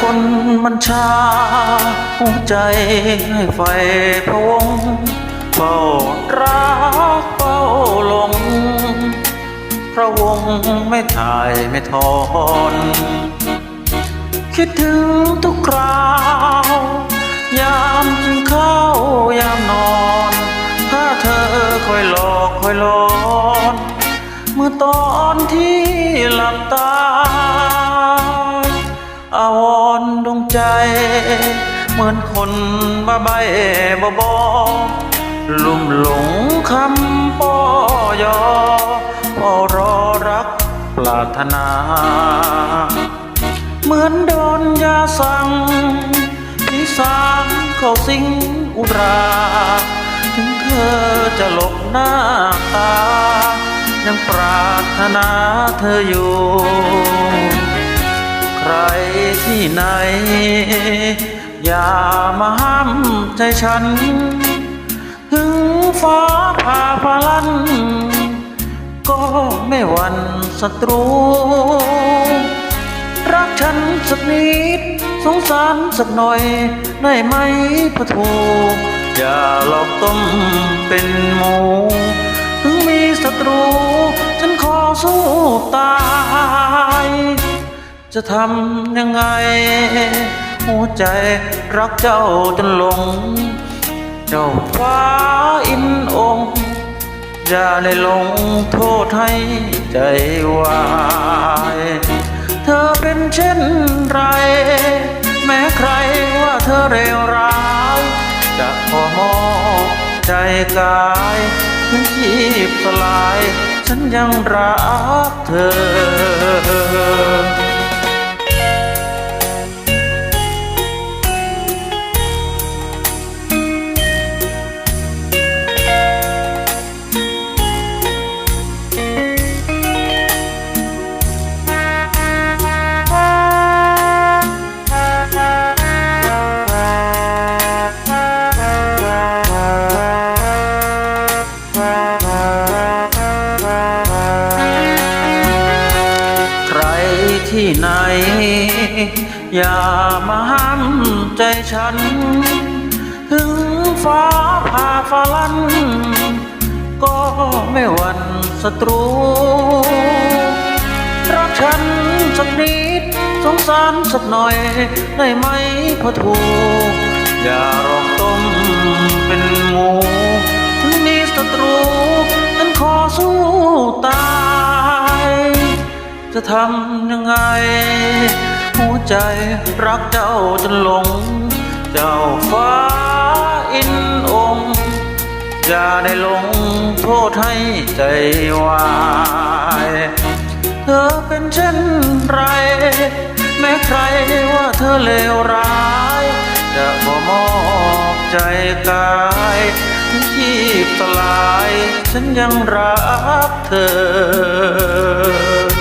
คนมันชาหัวใจให้ไฟพะวงเฝ้ารักเฝ้าหลง พระวงศ์ไม่ถ่ายไม่ทอนคิดถึงทุกคราวยามกินข้าวยามนอน ถ้าเธอคอยหลอกคอยหลอน เมื่อตอนที่หลับตา เหมือนคนบ้าใบบอบอลุ่มหลงคำปอยอพอรอรักปรารถนา เหมือนโดนยาสั่งพิสางเข้าสิงอุรา ถึงเธอจะหลบหน้าตา ยังปรารถนาเธออยู่ ใครที่ไหน อย่ามาห้ามใจฉัน ถึงฟ้าผ่าพลัน ก็ไม่หวันศัตรู รักฉันสักนิด สงสารสักหน่อย ได้ไหมพะโทอย่าหลอกต้มเป็นหมูถึงมีศัตรู ฉันขอสู้ตาย จะทำยังไง หัวใจรักเจ้าจนหลง เจ้าฟ้าอินองค์อย่าได้ลงโทษให้ใจวาย เธอเป็นเช่นไร แม้ใครว่าเธอเร็วร้าย จะขอมอบใจกายถึงชีพสลาย ฉันยังรักเธอ ที่ไหน อย่ามาห้ามใจฉัน ถึงฟ้าผ่าฟ้าลัน ก็ไม่หวั่นศัตรู รักฉันสักนิดสงสารสักหน่อยได้ไหมพะทูก อย่ารองต้มเป็นหมู ถึงมีศัตรูฉันขอสู้ตาย จะทำยังไง หัวใจรักเจ้าจนหลง เจ้าฟ้าอินองค์อย่าได้ลงโทษให้ใจวายเธอเป็นเช่นไร แม้ใครว่าเธอเลวร้าย จะขอมอบใจกายชีพสลาย ฉันยังรักเธอ